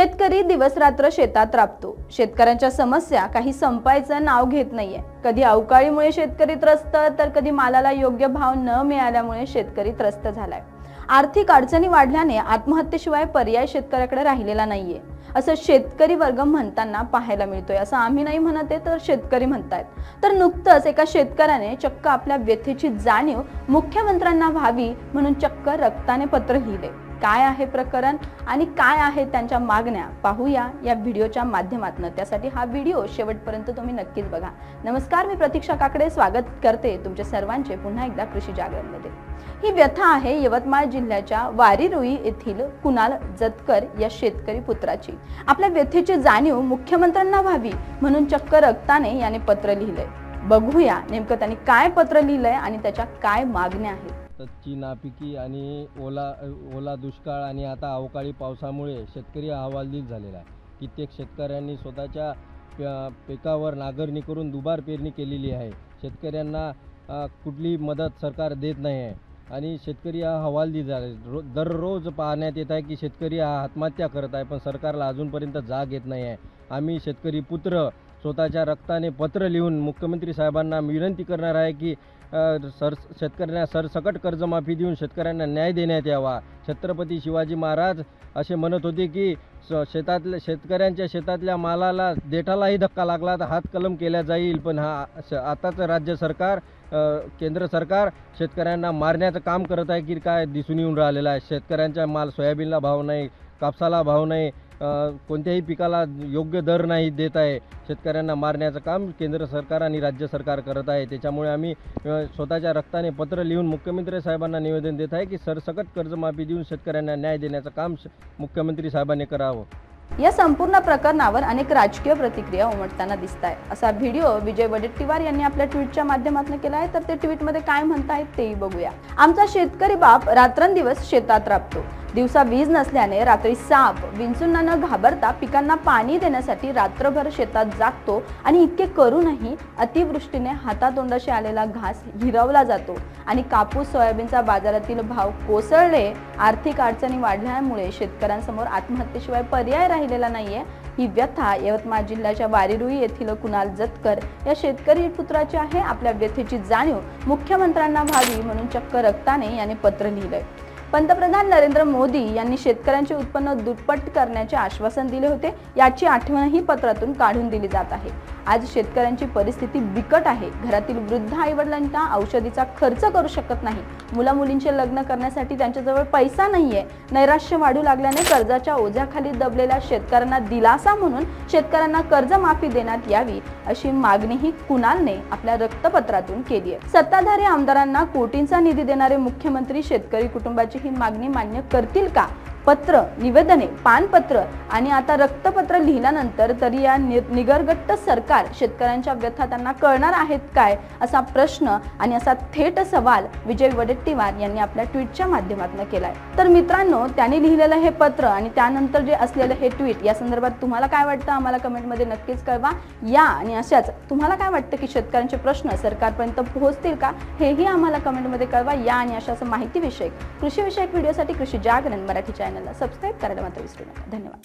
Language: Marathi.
शेतकरी दिवसरात्र शेतात राबतो. शेतकऱ्यांच्या समस्या काही संपायचं नाव घेत नाहीये. कधी अवकाळीमुळे शेतकरी त्रस्त तर कधी मालाला योग्य भाव न मिळाल्यामुळे शेतकरी त्रस्त झालाय. आर्थिक अडचणी वाढल्याने आत्महत्येशिवाय पर्याय शेतकऱ्याकडे राहिलेला नाहीये. असं शेतकरी वर्ग म्हणताना पाहायला मिळतोय. असं आम्ही नाही म्हणत आहे तर शेतकरी म्हणतायत. तर नुकतंच एका शेतकऱ्याने चक्क आपल्या व्यथेची जाणीव मुख्यमंत्र्यांना व्हावी म्हणून चक्क रक्ताने पत्र लिहिले. काय आहे प्रकरण आणि काय आहे त्यांच्या मागण्या पाहूया या व्हिडिओच्या माध्यमातून. त्यासाठी हा व्हिडिओ शेवटपर्यंत तुम्ही नक्कीच बघा. नमस्कार मी प्रतीक्षा काकडे. स्वागत करते तुमच्या सर्वांचे पुन्हा एकदा कृषी जागरणमध्ये. ही व्यथा आहे यवतमाळ जिल्ह्याच्या वारीरुई येथील कुणाल जतकर या शेतकरी पुत्राची. आपल्या व्यथेची जाणीव मुख्यमंत्र्यांना व्हावी म्हणून चक्क रक्ताने याने पत्र लिहिलंय. बघूया नेमकं त्यांनी काय पत्र लिहिलंय आणि त्याच्या काय मागण्या आहेत. सततची नापिकी आणि ओला ओला दुष्काळ आणि आता अवकाळी पावसामुळे शेतकरी हवालदिल झालेला आहे. कित्येक शेतकऱ्यांनी स्वतःच्या पिकावर नांगरणी करून दुबार पेरणी केलेली आहे. शेतकऱ्यांना कुठली मदत सरकार देत नाही आहे. आणि शेतकरी हा हवालदिल झाला. आहे. रो दररोज पाहण्यात येत आहे की शेतकरी हा आत्महत्या करत आहे पण सरकारला अजूनपर्यंत जाग येत नाही आहे. आम्ही शेतकरी पुत्र स्वतःच्या रक्ताने पत्र लिहून मुख्यमंत्री साहेबांना विनंती करणार आहे की सर शेतकऱ्यांना सरसकट कर्जमाफी देऊन शेतकऱ्यांना न्याय देण्यात यावा. छत्रपती शिवाजी महाराज असे म्हणत होते की स- शेतातल्या शेतकऱ्यांच्या शेतातल्या मालाला देठालाही धक्का लागला तर हात कलम केला जाईल. पण हा श- आताचं राज्य सरकार केंद्र सरकार शेतकऱ्यांना मारण्याचं काम करत आहे की काय दिसून येऊन राहिलेलं आहे. शेतकऱ्यांच्या माल सोयाबीनला भाव नाही कापसाला भाव नाही कोणत्याही पिकाला योग्य दर नाही देत आहे शेतकऱ्यांना मारण्याचं काम केंद्र सरकार आणि राज्य सरकार करत आहे. त्याच्यामुळे आम्ही स्वतःच्या रक्ताने पत्र लिहून मुख्यमंत्री साहेबांना निवेदन देत आहे की सरसकट कर्जमाफी देऊन शेतकऱ्यांना न्याय देण्याचं काम मुख्यमंत्री साहेबांनी करावं. या संपूर्ण प्रकरणावर अनेक राजकीय प्रतिक्रिया उमटताना दिसत आहे असा व्हिडिओ विजय वडेट्टीवार यांनी आपल्या ट्विटच्या माध्यमातून केला आहे. तर ते ट्विटमध्ये काय म्हणत आहेत तेही बघूया. आमचा शेतकरी बाप रात्रंदिवस शेतात राबतो. दिवसा वीज नसल्याने रात्री साप विंचूंना न घाबरता पिकांना पाणी देण्यासाठी रात्रभर शेतात जागतो आणि इतके करूनही अतिवृष्टीने हातातोंडाशी आलेला घास हिरवला जातो आणि कापूस सोयाबीनचा बाजारातील भाव कोसळले आर्थिक अडचणी वाढल्यामुळे शेतकऱ्यांसमोर आत्महत्येशिवाय पर्याय राहिलेला नाहीये. ही व्यथा यवतमाळ जिल्ह्याच्या वारीरुई येथील कुणाल जतकर या शेतकरी पुत्राची आहे. आपल्या व्यथेची जाणीव मुख्यमंत्र्यांना व्हावी म्हणून चक्क रक्ताने याने पत्र लिहिलंय. पंतप्रधान नरेंद्र मोदी यांनी शेतकऱ्यांचे उत्पन्न दुप्पट करण्याचे आश्वासन दिले होते. याची आठवणही पत्रातून काढून दिली जात आहे. आज शेतकऱ्यांची परिस्थिती बिकट आहे. घरातील वृद्ध आईवडिलांना औषधीचा खर्च करू शकत नाही. मुलामुलींचे लग्न करण्यासाठी त्यांच्याजवळ पैसा नाहीये. नैराश्य वाढू लागल्याने कर्जाच्या ओझ्याखाली दबलेल्या शेतकऱ्यांना दिलासा म्हणून शेतकऱ्यांना कर्जमाफी देण्यात यावी अशी मागणीही कुणालने आपल्या रक्तपत्रातून केली आहे सत्ताधारी आमदारांना कोटींचा निधी देणारे मुख्यमंत्री शेतकरी कुटुंबाची ही मागणी मान्य करतील का? पत्र निवेदने पानपत्र आणि आता रक्तपत्र लिहिल्यानंतर तरी या नि- निगरगट्ट सरकार शेतकऱ्यांच्या व्यथा त्यांना कळणार आहेत काय असा प्रश्न आणि असा थेट सवाल विजय वडेट्टीवार यांनी आपल्या ट्विटच्या माध्यमातून केलाय. तर मित्रांनो त्यांनी लिहिलेलं हे पत्र आणि त्यानंतर जे असलेलं हे ट्विट या संदर्भात तुम्हाला काय वाटतं आम्हाला कमेंटमध्ये नक्कीच कळवा. या आणि अशाच तुम्हाला काय वाटतं की शेतकऱ्यांचे प्रश्न सरकारपर्यंत पोहोचतील का? हेही आम्हाला कमेंटमध्ये कळवा. या आणि अशा माहितीविषयक कृषीविषयक व्हिडिओसाठी कृषी जागरण मराठी चॅनलला सबस्क्राईब करायला मात्र विसरू नका. धन्यवाद.